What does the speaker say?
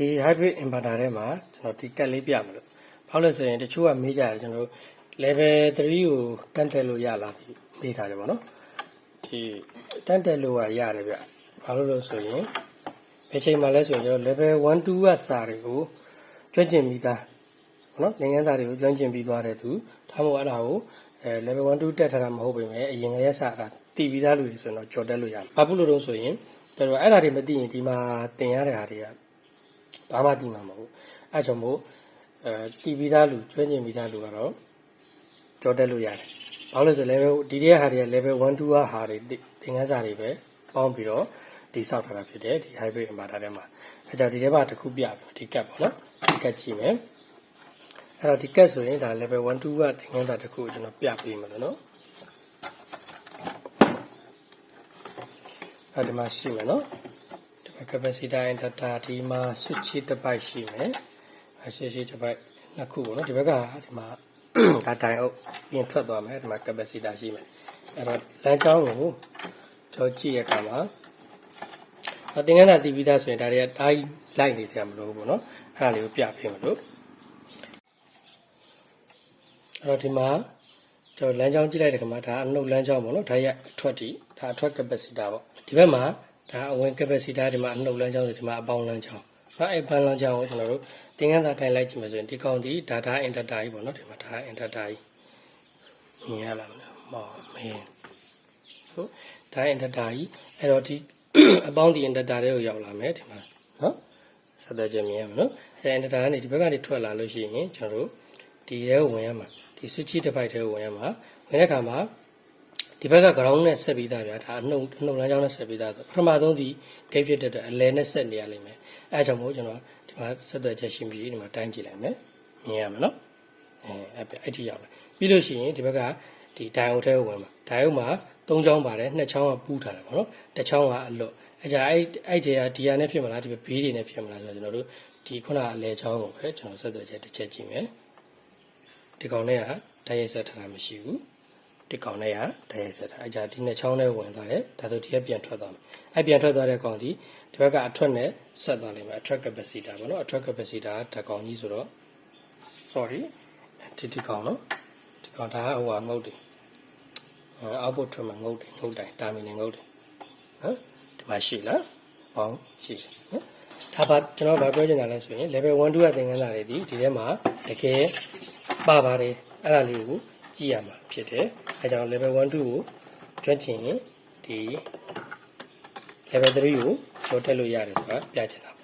ဒီ hybrid inverter ထဲမှာကျွန်တော်ဒီကက်လေးပြမလို့ဘာလို့လဲဆိုရင်တချို့ကမေးကြတယ်ကျွန်တော်တို့ level 3ကိုတန်းတက်လို့ရလားမေးထားတယ်ပေါ့နော်ဒီတန်းတက်လို့ကရတယ်ဗျဘာလို့လဲဆိုရင်ဘယ်ချိန်မှလဲဆိုရင်ကျွန်တော် level 1 2ကစာတွေကိုကျွမ်းကျင်ပြီးသားနော်နိုင်ငံသားတွေကိုကျွမ်းကျင်ပြီးသွားတဲ့သူဒါမှမဟုတ်အဲ့ဒါကိုအဲ level 1 2တက်ထားတာမဟုတ်ပေမဲ့အရင်ကလေးစာကတည်ပြီးသားလူတွေဆိုရင်တော့ကြော်တက်လို့ရတယ်ဘာဖြစ်လို့လဲဆိုရင်ကျွန်တော်အဲ့ဒါတွေမသိရင်ဒီမှာသင်ရတဲ့ဟာတွေက ဘာမှတည်မှာမဟုတ်ဘူးအဲကြောင့်မို့အဲတီးပြီးသားလူကျွမ်းကျင်ပြီးသားလူကတော့ကြောတက်လို့ရတယ်ဘာလို့လဲဆို level ဒီတဲ့ဟာတွေက level 1 2ကဟာတွေသင်ခန်းစာတွေပဲပေါင်းပြီးတော့ဒီဆောက်ထားတာဖြစ်တယ်ဒီ hybrid inverter ထဲမှာအဲကြောင့်ဒီထဲမှာတစ်ခုပြပြီဒီ cap ပေါ့နော်ဒီ cap ကြည့်မယ်အဲ့တော့ဒီ cap ဆိုရင်ဒါ level 1 2ကသင်ခန်းစာတစ်ခုကိုကျွန်တော်ပြပေးမယ်လို့နော်အဲ့ဒီမှာရှိမယ်နော်ဒီမှာ capacitor inductor ဒီမှာ switch တစ်ပိုက်ရှိမယ်။အဲ switch တစ်ပိုက်နှစ်ခုပေါ့နော်ဒီဘက်ကဒီမှာဒါတိုင်အုပ်ပြင်ထွက်သွားမယ်ဒီမှာ capacitor ရှိမယ်။အဲ့တော့လမ်းကြောင်းကိုကျွန်တော်ကြည့်ရခါမှာအသင်္ကန်းသာတည်ပြီးသားဆိုရင်ဒါတွေကတိုင်းလိုက်နေစရာမလိုဘူးပေါ့နော်။အဲ့ဒါလေးကိုပြပေးမလို့အဲ့တော့ဒီမှာကျွန်တော်လမ်းကြောင်းကြည့်လိုက်တဲ့ခါမှာဒါအနှုတ်လမ်းကြောင်းပေါ့နော်ဒါရအထွက်တီဒါအထွက် capacitor ပေါ့ဒီဘက်မှာ ဒါအဝင် capacitor ဒီမှာအနှုတ်လမ်းကြောင်းဆိုဒီမှာအပေါင်းလမ်းကြောင်းနော်အဲ့ပန်းလမ်းကြောင်းကိုကျွန်တော်တို့သင်္ကန်းသာထိုင်လိုက်ကြည့်မယ်ဆိုရင်ဒီကောင်ဒီ data inductor ကြီးပေါ့နော်ဒီမှာ data inductor ကြီးမြင်ရလားမလဲမမင်းဟုတ် data inductor ကြီးအဲ့တော့ဒီအပေါင်းဒီ inductor တွေကိုရောက်လာမယ်ဒီမှာနော်ဆက်သွယ်ချက်မြင်ရမယ်နော်အဲ့ inductor ကနေဒီဘက်ကနေထွက်လာလို့ရှိရင်ကျွန်တော်တို့ဒီထဲကိုဝင်ရမှာဒီ switch တစ်ပိုက်ထဲကိုဝင်ရမှာဝင်တဲ့အခါမှာ ဒီဘက်က ground နဲ့ဆက်ပြီးသားဗျာဒါအနှုတ်အနှုတ်လမ်းကြောင်းနဲ့ဆက်ပြီးသားဆိုပထမဆုံးဒီ gate ဖြစ်တဲ့အတွက်အလဲနဲ့ဆက်နေရလိမ့်မယ်အဲဒါကြောင့်မို့ကျွန်တော်ဒီမှာဆက်သွယ်ချက်ရှိမရှိဒီမှာတိုင်းကြည့်လိုက်မယ်မြင်ရမယ်နော်အဲအဲ့အဲ့ဒီရောက်လာပြီးလို့ရှိရင်ဒီဘက်ကဒီ diode ထဲကိုဝင်မှာ diode မှာ၃ချောင်းပါတယ်နှစ်ချောင်းကပူးထားတယ်ပေါ့နော်တစ်ချောင်းကအလွတ်အဲကြအဲ့အဲ့ဒီကဒီဟာနဲ့ဖြစ်မလားဒီဘေးတွေနဲ့ဖြစ်မလားဆိုတော့ကျွန်တော်တို့ဒီခုနအလဲချောင်းကိုပဲကျွန်တော်ဆက်သွယ်ချက်တစ်ချက်ကြည့်မယ်ဒီကောင်လေးကတိုက်ရိုက်ဆက်ထားတာမရှိဘူး ဒီကောင်နဲ့ရတရဲဆက်တာအကြဒီနှစ်ချောင်းနဲ့ဝင်သွားတယ်ဒါဆိုဒီကပြန်ထွက်သွားမယ်အဲပြန်ထွက်သွားတဲ့ကောင်ဒီဒီဘက်ကအထွက်နဲ့ဆက်သွားလိမ့်မယ် attract capacitor ပေါ့နော် attract capacitor ကဓာတ်ကောင်ကြီးဆိုတော့ sorry ဒီဒီကောင်နော်ဒီကောင်ဒါကဟိုကငုတ်တယ်အဲ output ထွက်မှာငုတ်တယ်ငုတ်တိုင်း terminal ငုတ်တယ်နော်ဒီမှာရှိလားပေါင်းရှိတယ်နော်ဒါပါကျွန်တော်ဗာပြောချင်တာလဲဆိုရင် level 1 2ကသင်ခန်းစာတွေဒီဒီထဲမှာတကယ်ပါပါတယ်အဲ့ဒါလေးကိုကြည့်ရမှာဖြစ်တယ် အဲကြောင့် level 1 2ကိုကျွတ်ချင်ရင်ဒီ level 3ကိုကျော်တက်လို့ရတယ်ဆိုတာပြချင်တာ